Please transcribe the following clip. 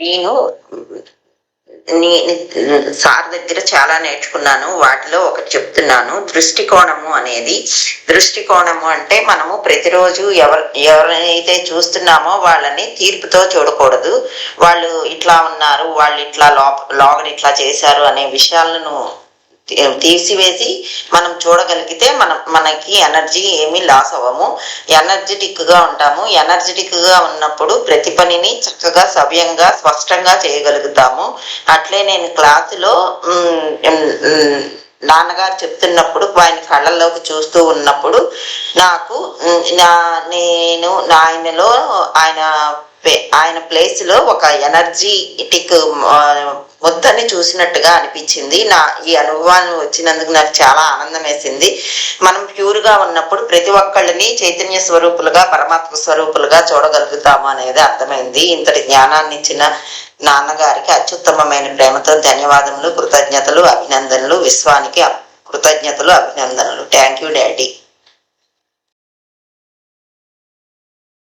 నేను సార్ దగ్గర చాలా నేర్చుకున్నాను. వాటిలో ఒకటి చెప్తున్నాను. దృష్టికోణము అనేది. దృష్టికోణము అంటే మనము ప్రతిరోజు ఎవరు ఎవరైతే చూస్తున్నామో వాళ్ళని తీర్పుతో చూడకూడదు. వాళ్ళు ఇట్లా ఉన్నారు వాళ్ళు ఇట్లా లోప లోగడ ఇట్లా చేశారు అనే విషయాలను తీసివేసి మనం చూడగలిగితే మనం మనకి ఎనర్జీ ఏమీ లాస్ అవ్వము. ఎనర్జెటిక్గా ఉంటాము. ఎనర్జెటిక్గా ఉన్నప్పుడు ప్రతి పనిని చక్కగా సవ్యంగా స్పష్టంగా చేయగలుగుతాము. అట్లే నేను క్లాసులో నాన్నగారు చెప్తున్నప్పుడు ఆయన కళ్ళల్లోకి చూస్తూ ఉన్నప్పుడు నాకు నా నేను ఆయనలో ఆయన ఆయన ప్లేస్లో ఒక ఎనర్జీటిక్ మొత్తాన్ని చూసినట్టుగా అనిపించింది. నా ఈ అనుభవాన్ని వచ్చినందుకు నాకు చాలా ఆనందం వేసింది మనం ప్యూర్గా ఉన్నప్పుడు ప్రతి ఒక్కళ్ళని చైతన్య స్వరూపులుగా పరమాత్మ స్వరూపులుగా చూడగలుగుతాము అనేది అర్థమైంది. ఇంతటి జ్ఞానాన్ని ఇచ్చిన నాన్నగారికి అత్యుత్తమమైన ప్రేమతో ధన్యవాదములు కృతజ్ఞతలు అభినందనలు విశ్వానికి కృతజ్ఞతలు అభినందనలు. Thank you daddy.